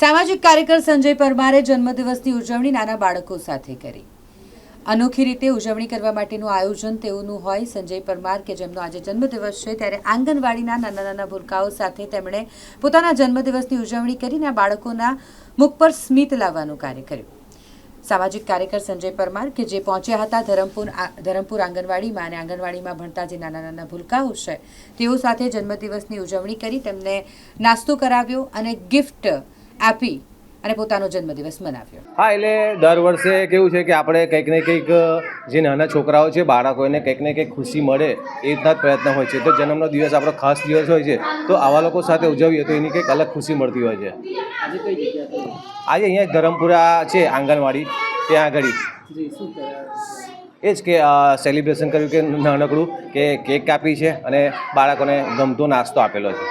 સામાજિક કાર્યકર સંજય પરમારે જન્મદિવસની ઉજવણી નાના બાળકો સાથે કરી. અનોખી રીતે ઉજવણી કરવા માટેનું આયોજન તેઓનું હોય. સંજય પરમાર કે જેમનો આજે જન્મદિવસ છે ત્યારે આંગણવાડીના નાના નાના ભૂલકાઓ સાથે તેમણે પોતાના જન્મદિવસની ઉજવણી કરીને આ બાળકોના મુખ પર સ્મિત લાવવાનું કાર્ય કર્યું. સામાજિક કાર્યકર સંજય પરમાર કે જે પહોંચ્યા હતા ધરમપુર ધરમપુર આંગણવાડીમાં અને આંગણવાડીમાં ભણતા જે નાના નાના ભૂલકાઓ છે, તેઓ સાથે જન્મદિવસની ઉજવણી કરી તેમને નાસ્તો કરાવ્યો અને ગિફ્ટ આપી અને પોતાનો જન્મદિવસ મનાવ્યો. હા એટલે દર વર્ષે કેવું છે કે આપણે કંઈક ને કંઈક જે નાના છોકરાઓ છે બાળકોને કંઈક ને કંઈક ખુશી મળે એ રીતના જ પ્રયત્ન હોય છે. તો જન્મનો દિવસ આપણો ખાસ દિવસ હોય છે. તો આવા લોકો સાથે ઉજવીએ તો એની કંઈક અલગ ખુશી મળતી હોય છે. આજે અહીંયા ધરમપુરા છે આંગણવાડી ત્યાં આગળ. એ જ કે સેલિબ્રેશન કર્યું કે નાનકડું કે કેક કાપી છે અને બાળકોને ગમતો નાસ્તો આપેલો છે.